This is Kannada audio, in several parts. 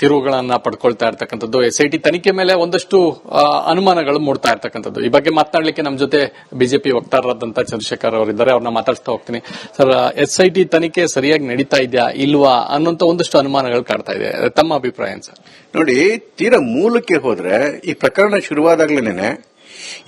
ತಿರುವುಗಳನ್ನ ಪಡ್ಕೊಳ್ತಾ ಇರ್ತಕ್ಕಂಥದ್ದು. ಎಸ್ ಐ ಟಿ ತನಿಖೆ ಮೇಲೆ ಒಂದಷ್ಟು ಅನುಮಾನಗಳು ಮೂಡ್ತಾ ಇರ್ತಕ್ಕಂಥದ್ದು. ಈ ಬಗ್ಗೆ ಮಾತನಾಡಲಿಕ್ಕೆ ನಮ್ಮ ಜೊತೆ ಬಿಜೆಪಿ ವಕ್ತಾರರಾದಂತಹ ಚಂದ್ರಶೇಖರ್ ಅವರಿದ್ದಾರೆ ಅವ್ರನ್ನ ಮಾತಾಡ್ತಾ ಹೋಗ್ತೀನಿ. ಸರ್ ಎಸ್ ಐ ಟಿ ತನಿಖೆ ಸರಿಯಾಗಿ ನಡೀತಾ ಇದೆಯಾ, ಇಲ್ವಾ ಅನ್ನೋಂತ ಒಂದಷ್ಟು ಅನುಮಾನಗಳು ಕಾಡ್ತಾ ಇದೆ. ತಮ್ಮ ಅಭಿಪ್ರಾಯ ಸರ್? ನೋಡಿ, ತೀರಾ ಮೂಲಕ್ಕೆ ಹೋದ್ರೆ ಈ ಪ್ರಕರಣ ಶುರುವಾದಾಗ್ಲೇನೆ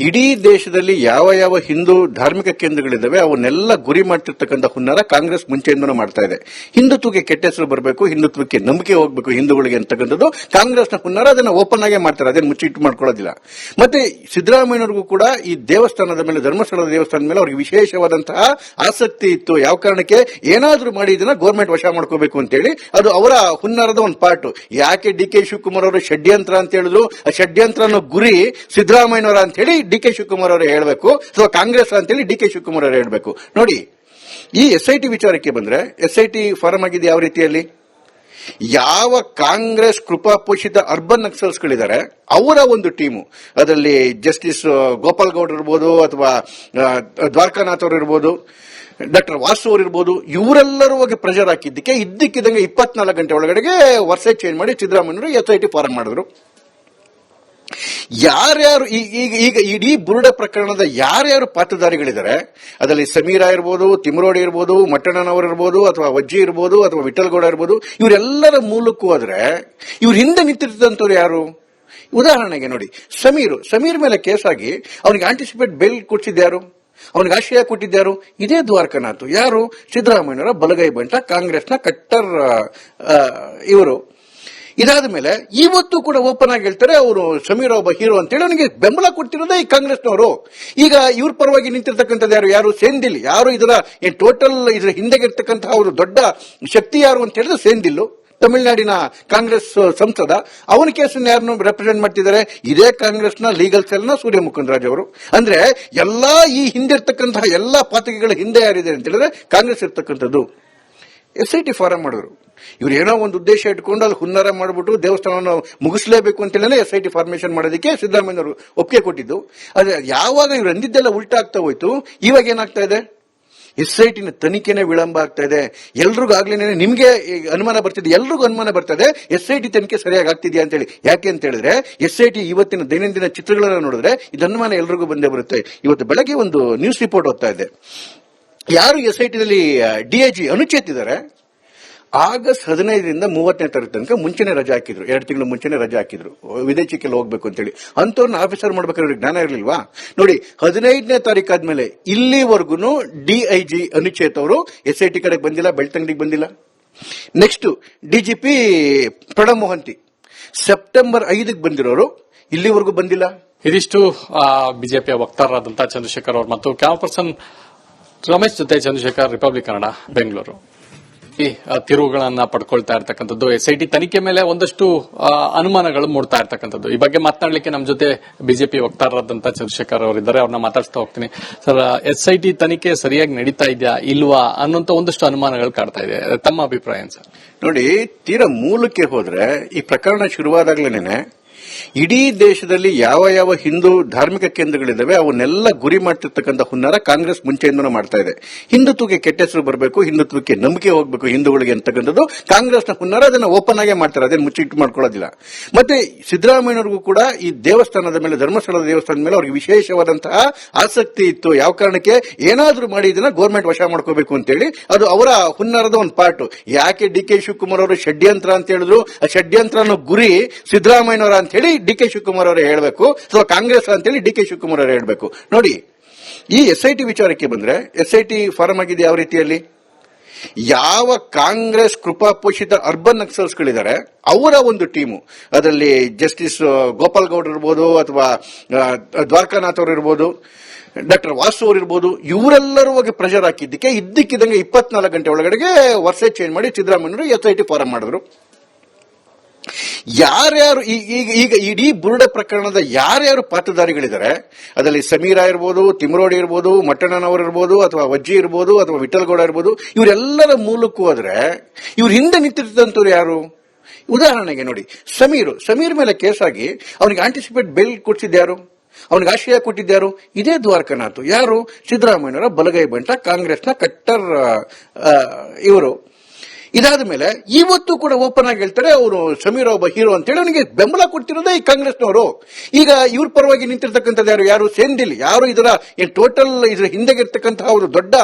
ಇಡೀ ದೇಶದಲ್ಲಿ ಯಾವ ಯಾವ ಹಿಂದೂ ಧಾರ್ಮಿಕ ಕೇಂದ್ರಗಳಿದ್ದಾವೆ, ಅವನ್ನೆಲ್ಲ ಗುರಿ ಮಾಡ್ತಿರ್ತಕ್ಕಂಥ ಹುನ್ನಾರ ಕಾಂಗ್ರೆಸ್ ಮುಂಚೆಯಿಂದನೂ ಮಾಡ್ತಾ ಇದೆ. ಹಿಂದುತ್ವಕ್ಕೆ ಕೆಟ್ಟ ಹೆಸರು ಬರಬೇಕು, ಹಿಂದುತ್ವಕ್ಕೆ ನಂಬಿಕೆ ಹೋಗಬೇಕು ಹಿಂದೂಗಳಿಗೆ ಅಂತಕ್ಕಂಥದ್ದು, ಕಾಂಗ್ರೆಸ್ನ ಹುನ್ನಾರ ಅದನ್ನ ಓಪನ್ ಆಗೇ ಮಾಡ್ತಾರೆ ಅದನ್ನ ಮುಚ್ಚಿಟ್ಟು ಮಾಡ್ಕೊಳ್ಳೋದಿಲ್ಲ. ಮತ್ತೆ ಸಿದ್ದರಾಮಯ್ಯನವ್ರಿಗೂ ಕೂಡ ಈ ದೇವಸ್ಥಾನದ ಮೇಲೆ, ಧರ್ಮಸ್ಥಳದ ದೇವಸ್ಥಾನದ ಮೇಲೆ ಅವ್ರಿಗೆ ವಿಶೇಷವಾದಂತಹ ಆಸಕ್ತಿ ಇತ್ತು. ಯಾವ ಕಾರಣಕ್ಕೆ? ಏನಾದರೂ ಮಾಡಿ ಇದನ್ನ ಗೌರ್ಮೆಂಟ್ ವಶ ಮಾಡ್ಕೋಬೇಕು ಅಂತೇಳಿ ಅದು ಅವರ ಹುನ್ನಾರದ ಒಂದು ಪಾರ್ಟ್. ಯಾಕೆ ಡಿ ಕೆ ಶಿವಕುಮಾರ್ ಅವರು ಷಡ್ಯಂತ್ರ ಅಂತ ಹೇಳಿದ್ರು? ಆ ಷಡ್ಯಂತ್ರ ಗುರಿ ಸಿದ್ದರಾಮಯ್ಯನವರ ಅಂತ ಹೇಳಿ ಡಿ ಕೆ ಶಿವಕುಮಾರ್ ಅವರು ಹೇಳಬೇಕು, ಅಥವಾ ಕಾಂಗ್ರೆಸ್ ಅಂತೇಳಿ ಡಿ ಕೆ ಶಿವಕುಮಾರ್ ಅವರು ಹೇಳಬೇಕು. ನೋಡಿ, ಈ ಎಸ್ ಐ ಟಿ ವಿಚಾರಕ್ಕೆ ಬಂದ್ರೆ ಎಸ್ ಐ ಟಿ ಫಾರಂ ಆಗಿದೆ ಯಾವ ರೀತಿಯಲ್ಲಿ? ಯಾವ ಕಾಂಗ್ರೆಸ್ ಕೃಪಾಪೋಷಿತ ಅರ್ಬನ್ ನಕ್ಸಲ್ಸ್ಗಳಿದ್ದಾರೆ, ಅವರ ಒಂದು ಟೀಮು, ಅದರಲ್ಲಿ ಜಸ್ಟಿಸ್ ಗೋಪಾಲ್ ಗೌಡ್ ಇರ್ಬೋದು, ಅಥವಾ ದ್ವಾರಕಾನಾಥ್ ಅವರು ಇರ್ಬೋದು, ಡಾಕ್ಟರ್ ವಾಸು ಅವರು ಇರ್ಬೋದು, ಇವರೆಲ್ಲರೂ ಹೋಗಿ ಪ್ರೆಷರ್ ಹಾಕಿದ್ದಕ್ಕೆ ಇದ್ದಕ್ಕಿದ್ದಂಗೆ ಇಪ್ಪತ್ನಾಲ್ಕು ಗಂಟೆ ಒಳಗಡೆಗೆ ವರ್ಷ ಚೇಂಜ್ ಮಾಡಿ ಸಿದ್ದರಾಮಯ್ಯರು ಎಸ್ ಐ ಟಿ ಫಾರಂ ಮಾಡಿದ್ರು. ಯಾರ್ಯಾರು ಈಗ ಈಗ ಇಡೀ ಬುರುಡ ಪ್ರಕರಣದ ಯಾರ್ಯಾರು ಪಾತ್ರಧಾರಿಗಳಿದ್ದಾರೆ, ಅದರಲ್ಲಿ ಸಮೀರಾ ಇರ್ಬೋದು, ತಿಮ್ರೋಡಿ ಇರ್ಬೋದು, ಮಟ್ಟಣ್ಣನವರು ಇರ್ಬೋದು, ಅಥವಾ ವಜ್ಜಿ ಇರ್ಬೋದು, ಅಥವಾ ವಿಠಲ್ಗೌಡ ಇರ್ಬೋದು, ಇವರೆಲ್ಲರ ಮೂಲಕ್ಕೂ ಹೋದ್ರೆ ಇವ್ರ ಹಿಂದೆ ನಿಂತಿರ್ತಂಥವ್ರು ಯಾರು? ಉದಾಹರಣೆಗೆ ನೋಡಿ, ಸಮೀರು. ಸಮೀರ್ ಮೇಲೆ ಕೇಸಾಗಿ ಅವನಿಗೆ ಆಂಟಿಸಿಪೇಟ್ ಬೇಲ್ ಕೊಟ್ಟಿದ್ದಾರು ಅವನಿಗೆ ಆಶ್ರಯ ಕೊಟ್ಟಿದ್ಯಾರು ಇದೇ ದ್ವಾರಕನಾಥ್. ಯಾರು? ಸಿದ್ದರಾಮಯ್ಯನವರ ಬಲಗೈ ಬಂಟ, ಕಾಂಗ್ರೆಸ್ನ ಕಟ್ಟರ್ ಇವರು. ಇದಾದ ಮೇಲೆ ಇವತ್ತು ಕೂಡ ಓಪನ್ ಆಗಿ ಹೇಳ್ತಾರೆ, ಅವರು ಸಮೀರ್ ಒಬ್ಬ ಹೀರೋ ಅಂತೇಳಿ ಅವನಿಗೆ ಬೆಂಬಲ ಕೊಡ್ತಿರೋದೇ ಈ ಕಾಂಗ್ರೆಸ್ನವರು. ಈಗ ಇವ್ರ ಪರವಾಗಿ ನಿಂತಿರ್ತಕ್ಕಂಥದ್ದು ಯಾರು? ಯಾರು? ಸೇಂದಿಲ್. ಯಾರು ಇದರ ಟೋಟಲ್ ಇದರ ಹಿಂದೆಗೆ ಇರ್ತಕ್ಕಂತಹ ಅವರು ದೊಡ್ಡ ಶಕ್ತಿ ಯಾರು ಅಂತ ಹೇಳಿದ್ರೆ ಸೇಂದಿಲ್ಲು ತಮಿಳುನಾಡಿನ ಕಾಂಗ್ರೆಸ್ ಸಂಸದ, ಅವನ ಕೇಸನ್ನು ಯಾರನ್ನು ರೆಪ್ರೆಸೆಂಟ್ ಮಾಡ್ತಿದ್ದಾರೆ? ಇದೇ ಕಾಂಗ್ರೆಸ್ನ ಲೀಗಲ್ ಸೆಲ್ನ ಸೂರ್ಯ ಮುಕುಂದರಾಜ್ ಅವರು. ಅಂದ್ರೆ ಎಲ್ಲಾ ಈ ಹಿಂದೆ ಇರ್ತಕ್ಕಂತಹ ಎಲ್ಲಾ ಪಾತಕಿಗಳ ಹಿಂದೆ ಯಾರಿದೆ ಅಂತ ಹೇಳಿದ್ರೆ ಕಾಂಗ್ರೆಸ್ ಇರ್ತಕ್ಕಂಥದ್ದು. ಎಸ್ ಐ ಟಿ ಫಾರಂ ಮಾಡಿದ್ರು. ಇವ್ರು ಏನೋ ಒಂದು ಉದ್ದೇಶ ಇಟ್ಕೊಂಡು ಅಲ್ಲಿ ಹುನ್ನಾರ ಮಾಡಿಬಿಟ್ಟು ದೇವಸ್ಥಾನವನ್ನು ಮುಗಿಸಲೇಬೇಕು ಅಂತೇಳಿ ಎಸ್ ಐ ಟಿ ಫಾರ್ಮೇಶನ್ ಮಾಡೋದಕ್ಕೆ ಸಿದ್ದರಾಮಯ್ಯನವರು ಒಪ್ಪಿಗೆ ಕೊಟ್ಟಿದ್ದು. ಆದ್ರೆ ಯಾವಾಗ ಇವ್ರು ಅಂದಿದ್ದೆಲ್ಲ ಉಲ್ಟಾಗ್ತಾ ಹೋಯ್ತು, ಇವಾಗ ಏನಾಗ್ತಾ ಇದೆ? ಎಸ್ ಐ ಟಿನ ತನಿಖೆನೇ ವಿಳಂಬ ಆಗ್ತಾ ಇದೆ. ಎಲ್ರಿಗೂ ಆಗ್ಲೇನೆ ನಿಮ್ಗೆ ಅನುಮಾನ ಬರ್ತಿದೆ, ಎಲ್ರಿಗೂ ಅನುಮಾನ ಬರ್ತದೆ ಎಸ್ ಐ ಟಿ ತನಿಖೆ ಸರಿಯಾಗಿ ಆಗ್ತಿದ್ಯಾ ಅಂತೇಳಿ. ಯಾಕೆ ಅಂತ ಹೇಳಿದ್ರೆ ಎಸ್ ಐ ಟಿ ಇವತ್ತಿನ ದೈನಂದಿನ ಚಿತ್ರಗಳನ್ನ ನೋಡಿದ್ರೆ ಇದು ಅನುಮಾನ ಎಲ್ರಿಗೂ ಬಂದೇ ಬರುತ್ತೆ. ಇವತ್ತು ಬೆಳಗ್ಗೆ ಒಂದು ನ್ಯೂಸ್ ರಿಪೋರ್ಟ್ ಓದ್ತಾ ಇದೆ. ಯಾರು ಎಸ್ ಐ ಟಿನಲ್ಲಿ ಡಿಐಜಿ ಅನುಚೇತಿದ್ದಾರೆ ಆಗಸ್ಟ್ ಹದಿನೈದರಿಂದ ಮೂವತ್ತನೇ ತಾರೀಕು ತನಕ ಮುಂಚೆನೆ ರಜೆ ಹಾಕಿದ್ರು. ಎರಡು ತಿಂಗಳು ಮುಂಚೆನೆ ರಜೆ ಹಾಕಿದ್ರು. ವಿದೇಶಕ್ಕೆಲ್ಲ ಹೋಗ್ಬೇಕು ಅಂತೇಳಿ. ಅಂತವ್ರನ್ನ ಆಫೀಸರ್ ಮಾಡ್ಬೇಕಾದ್ರೆ ಜ್ಞಾನ ಇರಲಿಲ್ವಾ? ನೋಡಿ, ಹದಿನೈದನೇ ತಾರೀಕು ಆದ್ಮೇಲೆ ಇಲ್ಲಿವರೆಗೂ ಡಿಐಜಿ ಅನುಚೇತ್ ಅವರು ಎಸ್ ಐ ಟಿ ಕಡೆಗೆ ಬಂದಿಲ್ಲ, ಬೆಳ್ತಂಗಡಿಗೆ ಬಂದಿಲ್ಲ. Next DGP Pranab Mohanty September ಐದಕ್ಕೆ ಬಂದಿರೋರು. ಇಲ್ಲಿವರೆಗೂ ಬಂದಿಲ್ಲ. ಇದಿಷ್ಟು ಬಿಜೆಪಿಯ ವಕ್ತಾರರಾದಂತಹ ಚಂದ್ರಶೇಖರ್ ಅವರು ಮತ್ತು ಕ್ಯಾಮ್ ಪರ್ಸನ್ ರಮೇಶ್ ಜೊತೆ ಚಂದ್ರಶೇಖರ್ ರಿಪಬ್ಲಿಕ್ ಕನ್ನಡ ಬೆಂಗಳೂರು ತಿರುವುಗಳನ್ನ ಪಡ್ಕೊಳ್ತಾ ಇರ್ತಕ್ಕಂಥದ್ದು. ಎಸ್ ಐ ಟಿ ತನಿಖೆ ಮೇಲೆ ಒಂದಷ್ಟು ಅನುಮಾನಗಳು ಮೂಡ್ತಾ ಇರ್ತಕ್ಕಂಥದ್ದು. ಈ ಬಗ್ಗೆ ಮಾತನಾಡಲಿಕ್ಕೆ ನಮ್ಮ ಜೊತೆ ಬಿಜೆಪಿ ವಕ್ತಾರರಾದಂತಹ ಚಂದ್ರಶೇಖರ್ ಅವರಿದ್ದಾರೆ ಅವ್ರನ್ನ ಮಾತಾಡ್ತಾ ಹೋಗ್ತೀನಿ. ಸರ್ ಎಸ್ ಐ ಟಿ ತನಿಖೆ ಸರಿಯಾಗಿ ನಡೀತಾ ಇದೆಯಾ, ಇಲ್ವಾ ಅನ್ನುವಂತ ಒಂದಷ್ಟು ಅನುಮಾನಗಳು ಕಾಡ್ತಾ ಇದೆ. ತಮ್ಮ ಅಭಿಪ್ರಾಯ ಸರ್? ನೋಡಿ, ತೀರಾ ಮೂಲಕ್ಕೆ ಹೋದ್ರೆ ಈ ಪ್ರಕರಣ ಶುರುವಾದಾಗ್ಲೇನೆ ಇಡೀ ದೇಶದಲ್ಲಿ ಯಾವ ಯಾವ ಹಿಂದೂ ಧಾರ್ಮಿಕ ಕೇಂದ್ರಗಳಿದ್ದಾವೆ, ಅವನ್ನೆಲ್ಲ ಗುರಿ ಮಾಡ್ತಿರ್ತಕ್ಕಂಥ ಹುನ್ನಾರ ಕಾಂಗ್ರೆಸ್ ಮುಂಚೆಯಿಂದನೂ ಮಾಡ್ತಾ ಇದೆ. ಹಿಂದುತ್ವಕ್ಕೆ ಕೆಟ್ಟ ಹೆಸರು ಬರಬೇಕು, ಹಿಂದುತ್ವಕ್ಕೆ ನಂಬಿಕೆ ಹೋಗಬೇಕು ಹಿಂದೂಗಳಿಗೆ ಅಂತಕ್ಕಂಥದ್ದು, ಕಾಂಗ್ರೆಸ್ನ ಹುನ್ನಾರ ಅದನ್ನ ಓಪನ್ ಆಗೇ ಮಾಡ್ತಾರೆ ಅದನ್ನ ಮುಚ್ಚಿಟ್ಟು ಮಾಡ್ಕೊಳ್ಳೋದಿಲ್ಲ. ಮತ್ತೆ ಸಿದ್ದರಾಮಯ್ಯನವ್ರಿಗೂ ಕೂಡ ಈ ದೇವಸ್ಥಾನದ ಮೇಲೆ, ಧರ್ಮಸ್ಥಳದ ದೇವಸ್ಥಾನದ ಮೇಲೆ ಅವ್ರಿಗೆ ವಿಶೇಷವಾದಂತಹ ಆಸಕ್ತಿ ಇತ್ತು. ಯಾವ ಕಾರಣಕ್ಕೆ? ಏನಾದರೂ ಮಾಡಿ ಇದನ್ನ ಗೌರ್ಮೆಂಟ್ ವಶ ಮಾಡ್ಕೋಬೇಕು ಅಂತೇಳಿ, ಅದು ಅವರ ಹುನ್ನಾರದ ಒಂದು ಪಾರ್ಟ್. ಯಾಕೆ ಡಿ ಕೆ ಶಿವಕುಮಾರ್ ಅವರು ಷಡ್ಯಂತ್ರ ಅಂತ ಹೇಳಿದ್ರು? ಆ ಷಡ್ಯಂತ್ರ ಅನ್ನೋ ಗುರಿ ಸಿದ್ದರಾಮಯ್ಯನವರ ಅಂತ ಹೇಳಿ ಡಿ ಕೆ ಶಿವಕುಮಾರ್ ಅವರು ಹೇಳಬೇಕು, ಅಥವಾ ಕಾಂಗ್ರೆಸ್ ಅಂತ ಹೇಳಿ ಡಿ ಕೆ ಶಿವಕುಮಾರ್ ಅವರು ಹೇಳಬೇಕು. ನೋಡಿ, ಈ ಎಸ್ ಐ ಟಿ ವಿಚಾರಕ್ಕೆ ಬಂದ್ರೆ, ಎಸ್ ಐ ಟಿ ಫಾರಂ ಆಗಿದೆ ಯಾವ ರೀತಿಯಲ್ಲಿ? ಯಾವ ಕಾಂಗ್ರೆಸ್ ಕೃಪಾಪೋಷಿತ ಅರ್ಬನ್ ನಕ್ಸಲ್ಸ್ಗಳಿದ್ದಾರೆ, ಅವರ ಒಂದು ಟೀಮು. ಅದರಲ್ಲಿ ಜಸ್ಟಿಸ್ ಗೋಪಾಲ್ ಗೌಡ್ ಇರ್ಬೋದು, ಅಥವಾ ದ್ವಾರಕಾನಾಥ್ ಅವರು ಇರ್ಬೋದು, ಡಾಕ್ಟರ್ ವಾಸು ಅವರು ಇರ್ಬೋದು, ಇವರೆಲ್ಲರೂ ಹೋಗಿ ಪ್ರೆಷರ್ ಹಾಕಿದ್ದಕ್ಕೆ, ಇದ್ದಕ್ಕಿದ್ದಂಗೆ ಇಪ್ಪತ್ನಾಲ್ಕು ಗಂಟೆ ಒಳಗಡೆಗೆ ವರ್ಷ ಚೇಂಜ್ ಮಾಡಿ ಸಿದ್ದರಾಮಯ್ಯರು ಎಸ್ ಐ ಟಿ ಫಾರಂ ಮಾಡಿದ್ರು. ಯಾರ್ಯಾರು ಈಗ ಈಗ ಇಡೀ ಬುರುಡೆ ಪ್ರಕರಣದ ಯಾರ್ಯಾರು ಪಾತ್ರಧಾರಿಗಳಿದ್ದಾರೆ, ಅದರಲ್ಲಿ ಸಮೀರಾ ಇರ್ಬೋದು, ತಿಮ್ರೋಡಿ ಇರ್ಬೋದು, ಮಟ್ಟಣ್ಣನವರು ಇರ್ಬೋದು, ಅಥವಾ ವಜ್ಜಿ ಇರ್ಬೋದು, ಅಥವಾ ವಿಠಲ್ಗೌಡ ಇರ್ಬೋದು, ಇವರೆಲ್ಲರ ಮೂಲಕ್ಕೂ ಹೋದ್ರೆ ಇವ್ರ ಹಿಂದೆ ನಿಂತಿರ್ತಂಥವ್ರು ಯಾರು? ಉದಾಹರಣೆಗೆ ನೋಡಿ, ಸಮೀರ್. ಸಮೀರ್ ಮೇಲೆ ಕೇಸಾಗಿ ಅವನಿಗೆ ಆಂಟಿಸಿಪೇಟ್ ಬೆಲ್ ಕೊಡ್ಸಿದ್ಯಾರು ಅವನಿಗೆ ಆಶ್ರಯ ಕೊಟ್ಟಿದ್ದಾರು ಇದೇ ದ್ವಾರಕನಾಥ್. ಯಾರು? ಸಿದ್ದರಾಮಯ್ಯನವರ ಬಲಗೈ ಬಂಟ, ಕಾಂಗ್ರೆಸ್ನ ಕಟ್ಟರ್ ಇವರು. ಇದಾದ ಮೇಲೆ ಇವತ್ತು ಕೂಡ ಓಪನ್ ಆಗಿ ಹೇಳ್ತಾರೆ, ಅವರು ಸಮೀರ್ ಒಬ್ಬ ಹೀರೋ ಅಂತೇಳಿ ಅವನಿಗೆ ಬೆಂಬಲ ಕೊಡ್ತಿರೋದೇ ಈ ಕಾಂಗ್ರೆಸ್ನವರು. ಈಗ ಇವ್ರ ಪರವಾಗಿ ನಿಂತಿರ್ತಕ್ಕಂಥದ್ದು ಯಾರು? ಯಾರು? ಸೇಂದಿಲ್ ಯಾರು ಇದರ ಟೋಟಲ್ ಇದರ ಹಿಂದೆಗೆ ಇರ್ತಕ್ಕಂತಹ ಅವರು ದೊಡ್ಡ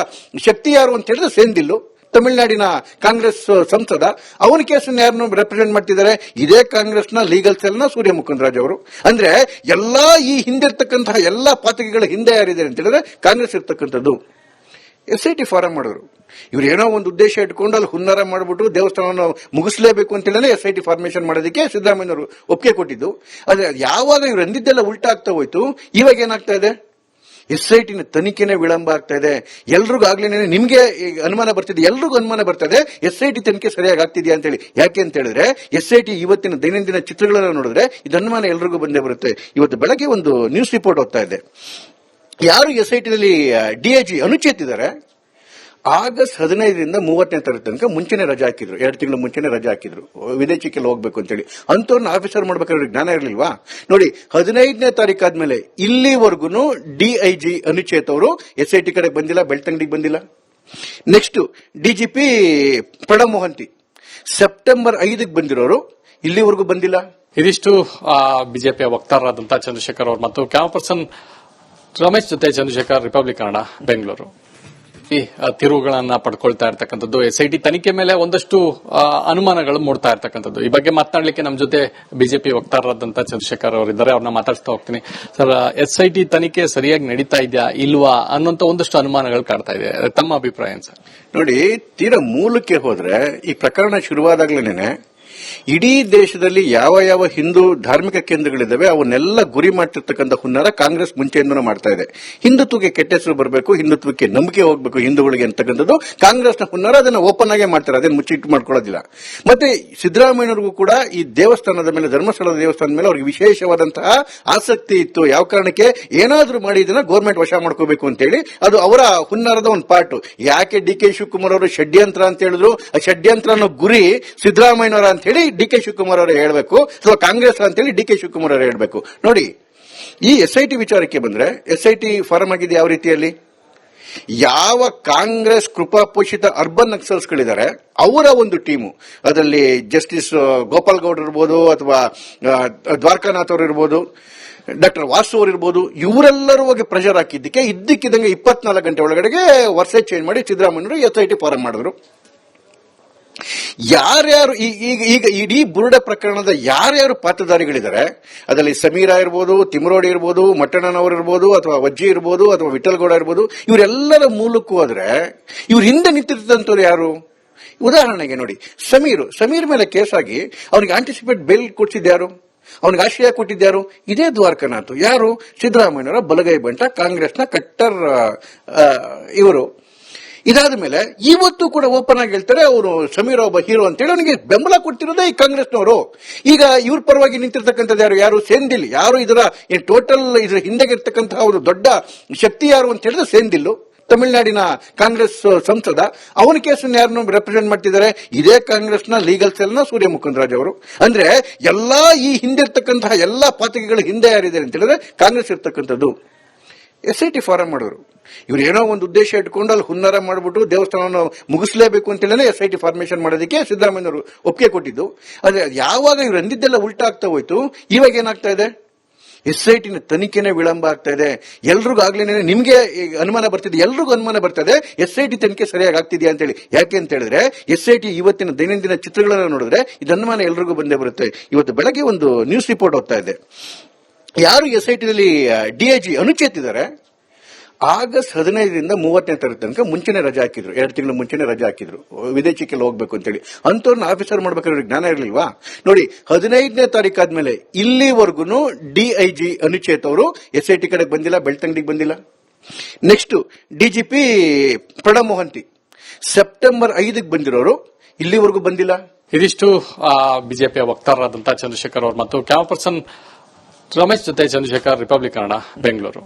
ಶಕ್ತಿ ಯಾರು ಅಂತ ಹೇಳಿದ್ರೆ ಸೇಂದಿಲ್ಲು ತಮಿಳುನಾಡಿನ ಕಾಂಗ್ರೆಸ್ ಸಂಸದ, ಅವನ ಕೇಸನ್ನು ಯಾರನ್ನು ರೆಪ್ರೆಸೆಂಟ್ ಮಾಡ್ತಿದ್ದಾರೆ. ಇದೇ ಕಾಂಗ್ರೆಸ್ನ ಲೀಗಲ್ ಸೆಲ್ನ ಸೂರ್ಯ ಮುಕುಂದರಾಜ್ ಅವರು. ಅಂದ್ರೆ ಎಲ್ಲಾ ಈ ಹಿಂದಿರ್ತಕ್ಕಂತಹ ಎಲ್ಲಾ ಪಾತಕಿಗಳ ಹಿಂದೆ ಯಾರಿದ್ದಾರೆ ಅಂತ ಹೇಳಿದ್ರೆ ಕಾಂಗ್ರೆಸ್ ಇರ್ತಕ್ಕಂಥದ್ದು. ಎಸ್ ಐ ಟಿ ಫಾರಂ ಮಾಡಿದ್ರು. ಇವ್ರು ಏನೋ ಒಂದು ಉದ್ದೇಶ ಇಟ್ಕೊಂಡು ಅಲ್ಲಿ ಹುನ್ನಾರ ಮಾಡಿಬಿಟ್ಟು ದೇವಸ್ಥಾನವನ್ನು ಮುಗಿಸಲೇಬೇಕು ಅಂತೇಳಿ ಎಸ್ ಐ ಟಿ ಫಾರ್ಮೇಶನ್ ಮಾಡೋದಕ್ಕೆ ಸಿದ್ದರಾಮಯ್ಯವರು ಒಪ್ಪಿಗೆ ಕೊಟ್ಟಿದ್ದು. ಆದರೆ ಯಾವಾಗ ಇವ್ರು ಅಂದಿದ್ದೆಲ್ಲ ಉಲ್ಟಾ ಆಗ್ತಾ ಹೋಯ್ತು, ಇವಾಗ ಏನಾಗ್ತಾ ಇದೆ? ಎಸ್ ಐ ಟಿನ ತನಿಖೆನೇ ವಿಳಂಬ ಆಗ್ತಾ ಇದೆ. ಎಲ್ರಿಗೂ ಆಗ್ಲೇನೆ ನಿಮಗೆ ಅನುಮಾನ ಬರ್ತಿದೆ, ಎಲ್ರಿಗೂ ಅನುಮಾನ ಬರ್ತದೆ ಎಸ್ ಐ ಟಿ ತನಿಖೆ ಸರಿಯಾಗಿ ಆಗ್ತಿದೆಯಾ ಅಂತ ಹೇಳಿ ಯಾಕೆ ಅಂತ ಹೇಳಿದ್ರೆ, ಎಸ್ ಐ ಟಿ ಇವತ್ತಿನ ದೈನಂದಿನ ಚಿತ್ರಗಳನ್ನು ನೋಡಿದ್ರೆ ಇದು ಅನುಮಾನ ಎಲ್ರಿಗೂ ಬಂದೇ ಬರುತ್ತೆ. ಇವತ್ತು ಬೆಳಗ್ಗೆ ಒಂದು ನ್ಯೂಸ್ ರಿಪೋರ್ಟ್ ಓದ್ತಾ ಇದೆ. ಯಾರು ಎಸ್ ಐ ಟಿನಲ್ಲಿ ಜಿ ಅನುಚೇತ್ ಇದ್ದಾರೆ, ಆಗಸ್ಟ್ ಹದಿನೈದರಿಂದ ಮೂವತ್ತನೇ ತಾರೀಕು ತನಕ ಮುಂಚೆನೆ ರಜೆ ಹಾಕಿದ್ರು. ಎರಡು ತಿಂಗಳು ಮುಂಚೆನೆ ರಜೆ ಹಾಕಿದ್ರು. ವಿದೇಶಕ್ಕೆಲ್ಲ ಹೋಗ್ಬೇಕು ಅಂತೇಳಿ ಅಂತವ್ರನ್ನ ಆಫೀಸರ್ ಮಾಡ್ಬೇಕಾದ್ರೆ ಜ್ಞಾನ ಇರಲಿಲ್ವಾ? ನೋಡಿ, ಹದಿನೈದನೇ ತಾರೀಕು ಆದ್ಮೇಲೆ ಇಲ್ಲಿವರೆಗೂ ಜಿ ಅನುಚೇತ್ ಅವರು ಎಸ್ ಐ ಟಿ ಕಡೆ ಬಂದಿಲ್ಲ, ಬೆಳ್ತಂಗಡಿಗೆ ಬಂದಿಲ್ಲ. Next DGP Pranab Mohanty September ಐದಕ್ಕೆ ಬಂದಿರೋರು, ಇಲ್ಲಿವರೆಗೂ ಬಂದಿಲ್ಲ. ಇದಿಷ್ಟು ಬಿಜೆಪಿಯ ವಕ್ತಾರರಾದಂತಹ ಚಂದ್ರಶೇಖರ್ ಅವರು ಮತ್ತು ಕ್ಯಾಮ್ ಪರ್ಸನ್ ರಮೇಶ್ ಜೊತೆ ಚಂದ್ರಶೇಖರ್ ರಿಪಬ್ಲಿಕ್ ಕನ್ನಡ ಬೆಂಗಳೂರು ಈ ತಿರುವುಗಳನ್ನ ಪಡ್ಕೊಳ್ತಾ ಇರ್ತಕ್ಕಂಥದ್ದು ಎಸ್ ಐ ಟಿ ತನಿಖೆ ಮೇಲೆ ಒಂದಷ್ಟು ಅನುಮಾನಗಳು ಮೂಡ್ತಾ ಇರ್ತಕ್ಕಂಥದ್ದು. ಈ ಬಗ್ಗೆ ಮಾತನಾಡಲಿಕ್ಕೆ ನಮ್ಮ ಜೊತೆ ಬಿಜೆಪಿ ವಕ್ತಾರರಾದಂತಹ ಚಂದ್ರಶೇಖರ್ ಅವರು ಇದ್ದಾರೆ. ಅವ್ರನ್ನ ಮಾತಾಡ್ತಾ ಹೋಗ್ತೀನಿ. ಸರ್ ಎಸ್ ಐ ಟಿ ತನಿಖೆ ಸರಿಯಾಗಿ ನಡೀತಾ ಇದೆಯಾ, ಇಲ್ವಾ ಅನ್ನೋಂತ ಒಂದಷ್ಟು ಅನುಮಾನಗಳು ಕಾಡ್ತಾ ಇದೆ. ತಮ್ಮ ಅಭಿಪ್ರಾಯ ಸರ್? ನೋಡಿ, ತೀರಾ ಮೂಲಕ್ಕೆ ಹೋದ್ರೆ ಈ ಪ್ರಕರಣ ಶುರುವಾದಾಗ್ಲೇನೆ ಇಡೀ ದೇಶದಲ್ಲಿ ಯಾವ ಯಾವ ಹಿಂದೂ ಧಾರ್ಮಿಕ ಕೇಂದ್ರಗಳಿದ್ದಾವೆ, ಅವನ್ನೆಲ್ಲ ಗುರಿ ಮಾಡಿರ್ತಕ್ಕಂಥ ಹುನ್ನಾರ ಕಾಂಗ್ರೆಸ್ ಮುಂಚೆಯಿಂದನೂ ಮಾಡ್ತಾ ಇದೆ. ಹಿಂದುತ್ವಕ್ಕೆ ಕೆಟ್ಟ ಹೆಸರು ಬರಬೇಕು, ಹಿಂದುತ್ವಕ್ಕೆ ನಂಬಿಕೆ ಹೋಗಬೇಕು ಹಿಂದೂಗಳಿಗೆ ಅಂತಕ್ಕಂಥದ್ದು, ಕಾಂಗ್ರೆಸ್ನ ಹುನ್ನಾರ ಅದನ್ನ ಓಪನ್ ಆಗೇ ಮಾಡ್ತಾರೆ ಅದನ್ನು ಮುಚ್ಚಿಟ್ಟು ಮಾಡ್ಕೊಳ್ಳೋದಿಲ್ಲ. ಮತ್ತೆ ಸಿದ್ದರಾಮಯ್ಯನವ್ರಿಗೂ ಕೂಡ ಈ ದೇವಸ್ಥಾನದ ಮೇಲೆ, ಧರ್ಮಸ್ಥಳದ ದೇವಸ್ಥಾನದ ಮೇಲೆ ಅವ್ರಿಗೆ ವಿಶೇಷವಾದಂತಹ ಆಸಕ್ತಿ ಇತ್ತು. ಯಾವ ಕಾರಣಕ್ಕೆ? ಏನಾದರೂ ಮಾಡಿ ಇದನ್ನ ಗೌರ್ಮೆಂಟ್ ವಶ ಮಾಡ್ಕೋಬೇಕು ಅಂತೇಳಿ, ಅದು ಅವರ ಹುನ್ನಾರದ ಒಂದು ಪಾರ್ಟ್ ಯಾಕೆ ಡಿ ಕೆ ಶಿವಕುಮಾರ್ ಅವರು ಷಡ್ಯಂತ್ರ ಅಂತ ಹೇಳಿದ್ರು? ಆ ಷಡ್ಯಂತ್ರ ಅನ್ನೋ ಗುರಿ ಸಿದ್ದರಾಮಯ್ಯನವರ ಅಂತ ಹೇಳಿ ಡಿ ಕೆ ಶಿವಕುಮಾರ್ ಅವರು ಹೇಳಬೇಕು, ಅಥವಾ ಕಾಂಗ್ರೆಸ್ ಅಂತೇಳಿ ಡಿ ಕೆ ಶಿವಕುಮಾರ್ ಅವರು ಹೇಳಬೇಕು. ನೋಡಿ, ಈ ಎಸ್ ಐ ಟಿ ವಿಚಾರಕ್ಕೆ ಬಂದ್ರೆ, ಎಸ್ ಐ ಟಿ ಫಾರಂ ಆಗಿದೆ ಯಾವ ರೀತಿಯಲ್ಲಿ? ಯಾವ ಕಾಂಗ್ರೆಸ್ ಕೃಪಾಪೋಷಿತ ಅರ್ಬನ್ ನಕ್ಸಲ್ಸ್ಗಳಿದ್ದಾರೆ, ಅವರ ಒಂದು ಟೀಮು. ಅದರಲ್ಲಿ ಜಸ್ಟಿಸ್ ಗೋಪಾಲ್ ಗೌಡ್ ಇರ್ಬೋದು, ಅಥವಾ ದ್ವಾರಕಾನಾಥ್ ಅವರು ಇರ್ಬೋದು, ಡಾಕ್ಟರ್ ವಾಸು ಅವರು ಇರ್ಬೋದು, ಇವರೆಲ್ಲರೂ ಹೋಗಿ ಪ್ರೆಷರ್ ಹಾಕಿದ್ದಕ್ಕೆ, ಇದ್ದಕ್ಕಿದ್ದಂಗೆ ಇಪ್ಪತ್ನಾಲ್ಕು ಗಂಟೆ ಒಳಗಡೆಗೆ ವರ್ಷ ಚೇಂಜ್ ಮಾಡಿ ಸಿದ್ದರಾಮಯ್ಯರು ಎಸ್ ಐ ಟಿ ಫಾರಂ ಮಾಡಿದ್ರು. ಯಾರ್ಯಾರು ಈಗ ಈಗ ಇಡೀ ಬುರುಡೆ ಪ್ರಕರಣದ ಯಾರ್ಯಾರು ಪಾತ್ರಧಾರಿಗಳಿದ್ದಾರೆ, ಅದರಲ್ಲಿ ಸಮೀರಾ ಇರ್ಬೋದು, ತಿಮರೋಡಿ ಇರ್ಬೋದು, ಮಟ್ಟಣ್ಣನವರು ಇರ್ಬೋದು, ಅಥವಾ ವಜ್ಜಿ ಇರ್ಬೋದು, ಅಥವಾ ವಿಠಲ್ಗೌಡ ಇರ್ಬೋದು, ಇವರೆಲ್ಲರ ಮೂಲಕ್ಕೂ ಹೋದ್ರೆ ಇವ್ರ ಹಿಂದೆ ನಿಂತಿರ್ತಂಥವ್ರು ಯಾರು? ಉದಾಹರಣೆಗೆ ನೋಡಿ, ಸಮೀರ್. ಸಮೀರ್ ಮೇಲೆ ಕೇಸಾಗಿ ಅವನಿಗೆ ಆಂಟಿಸಿಪೇಟ್ ಬೆಲ್ ಕೊಡ್ಸಿದ್ಯಾರು ಅವನಿಗೆ ಆಶ್ರಯ ಕೊಟ್ಟಿದ್ಯಾರು ಇದೇ ದ್ವಾರಕನಾಥ್. ಯಾರು? ಸಿದ್ದರಾಮಯ್ಯನವರ ಬಲಗೈ ಬಂಟ, ಕಾಂಗ್ರೆಸ್ನ ಕಟ್ಟರ್ ಇವರು. ಇದಾದ ಮೇಲೆ ಇವತ್ತು ಕೂಡ ಓಪನ್ ಆಗಿ ಹೇಳ್ತಾರೆ, ಅವರು ಸಮೀರ್ ಒಬ್ಬ ಹೀರೋ ಅಂತೇಳಿ ಅವನಿಗೆ ಬೆಂಬಲ ಕೊಡ್ತಿರೋದೇ ಈ ಕಾಂಗ್ರೆಸ್ನವರು. ಈಗ ಇವ್ರ ಪರವಾಗಿ ನಿಂತಿರ್ತಕ್ಕಂಥದ್ದು ಯಾರು? ಯಾರು ಸೇಂದಿಲ್? ಯಾರು ಇದರ ಟೋಟಲ್ ಇದರ ಹಿಂದೆಗೆ ಇರ್ತಕ್ಕಂತಹ ಅವರು ದೊಡ್ಡ ಶಕ್ತಿ ಯಾರು ಅಂತ ಹೇಳಿದ್ರೆ ಸೇಂದಿಲ್ಲು ತಮಿಳುನಾಡಿನ ಕಾಂಗ್ರೆಸ್ ಸಂಸದ, ಅವನ ಕೇಸನ್ನು ಯಾರನ್ನು ರೆಪ್ರೆಸೆಂಟ್ ಮಾಡ್ತಿದ್ದಾರೆ? ಇದೇ ಕಾಂಗ್ರೆಸ್ನ ಲೀಗಲ್ ಸೆಲ್ನ ಸೂರ್ಯ ಮುಕುಂದರಾಜ್ ಅವರು. ಅಂದ್ರೆ ಎಲ್ಲಾ ಈ ಹಿಂದಿರ್ತಕ್ಕಂತಹ ಎಲ್ಲಾ ಪಾತಕಿಗಳ ಹಿಂದೆ ಯಾರಿದ್ದಾರೆ ಅಂತ ಹೇಳಿದ್ರೆ ಕಾಂಗ್ರೆಸ್ ಇರ್ತಕ್ಕಂಥದ್ದು. ಎಸ್ ಐ ಟಿ ಫಾರಂ ಮಾಡೋರು ಇವ್ರು ಏನೋ ಒಂದು ಉದ್ದೇಶ ಇಟ್ಕೊಂಡು ಅಲ್ಲಿ ಹುನ್ನಾರ ಮಾಡಿಬಿಟ್ಟು ದೇವಸ್ಥಾನವನ್ನು ಮುಗಿಸಲೇಬೇಕು ಅಂತೇಳಿ ಎಸ್ ಐ ಟಿ ಫಾರ್ಮೇಶನ್ ಮಾಡೋದಕ್ಕೆ ಸಿದ್ದರಾಮಯ್ಯನವರು ಒಪ್ಪಿಗೆ ಕೊಟ್ಟಿದ್ದು. ಆದರೆ ಯಾವಾಗ ಇವ್ರು ಅಂದಿದ್ದೆಲ್ಲ ಉಲ್ಟಾಗ್ತಾ ಹೋಯ್ತು, ಇವಾಗ ಏನಾಗ್ತಾ ಇದೆ? ಎಸ್ ಐ ಟಿನ ತನಿಖೆನೇ ವಿಳಂಬ ಆಗ್ತಾ ಇದೆ. ಎಲ್ರಿಗೂ ಆಗ್ಲೇನೆ ನಿಮಗೆ ಅನುಮಾನ ಬರ್ತಿದೆ, ಎಲ್ರಿಗೂ ಅನುಮಾನ ಬರ್ತದೆ, ಎಸ್ ಐ ಟಿ ತನಿಖೆ ಸರಿಯಾಗಿ ಆಗ್ತಿದೆಯಾ ಅಂತ ಹೇಳಿ. ಯಾಕೆ ಅಂತ ಹೇಳಿದ್ರೆ, ಎಸ್ ಐ ಟಿ ಇವತ್ತಿನ ದೈನಂದಿನ ಚಿತ್ರಗಳನ್ನು ನೋಡಿದ್ರೆ ಇದು ಅನುಮಾನ ಎಲ್ರಿಗೂ ಬಂದೇ ಬರುತ್ತೆ. ಇವತ್ತು ಬೆಳಗ್ಗೆ ಒಂದು ನ್ಯೂಸ್ ರಿಪೋರ್ಟ್ ಹೋಗ್ತಾ ಇದೆ. ಯಾರು ಎಸ್ ಐ ಟಿನಲ್ಲಿ ಜಿ ಅನುಚೇತ್ ಇದ್ದಾರೆ ಆಗಸ್ಟ್ ಹದಿನೈದರಿಂದ ಮೂವತ್ತನೇ ತಾರೀಕು ತನಕ ಮುಂಚೆನೆ ರಜೆ ಹಾಕಿದ್ರು. ಎರಡು ತಿಂಗಳು ಮುಂಚೆನೆ ರಜೆ ಹಾಕಿದ್ರು. ವಿದೇಶಕ್ಕೆಲ್ಲ ಹೋಗ್ಬೇಕು ಅಂತೇಳಿ. ಅಂತವ್ರನ್ನ ಆಫೀಸರ್ ಮಾಡ್ಬೇಕಾದ್ರೆ ಜ್ಞಾನ ಇರಲಿಲ್ವಾ? ನೋಡಿ, ಹದಿನೈದನೇ ತಾರೀಕು ಆದ್ಮೇಲೆ ಇಲ್ಲಿವರೆಗೂ ಜಿ ಅನುಚೇತ್ ಅವರು ಎಸ್ ಐ ಟಿ ಕಡೆಗೆ ಬಂದಿಲ್ಲ, ಬೆಳ್ತಂಗಡಿಗೆ ಬಂದಿಲ್ಲ. Next P Pranab Mohanty September ಐದಕ್ಕೆ ಬಂದಿರೋರು, ಇಲ್ಲಿವರೆಗೂ ಬಂದಿಲ್ಲ. ಇದಿಷ್ಟು ಬಿಜೆಪಿಯ ವಕ್ತಾರರಾದಂತಹ ಚಂದ್ರಶೇಖರ್ ಅವರು ಮತ್ತು ಕ್ಯಾಮ್ ಪರ್ಸನ್ ರಮೇಶ್ ಜೊತೆ ಚಂದ್ರಶೇಖರ್ ರಿಪಬ್ಲಿಕ್ ಕನ್ನಡ ಬೆಂಗಳೂರು.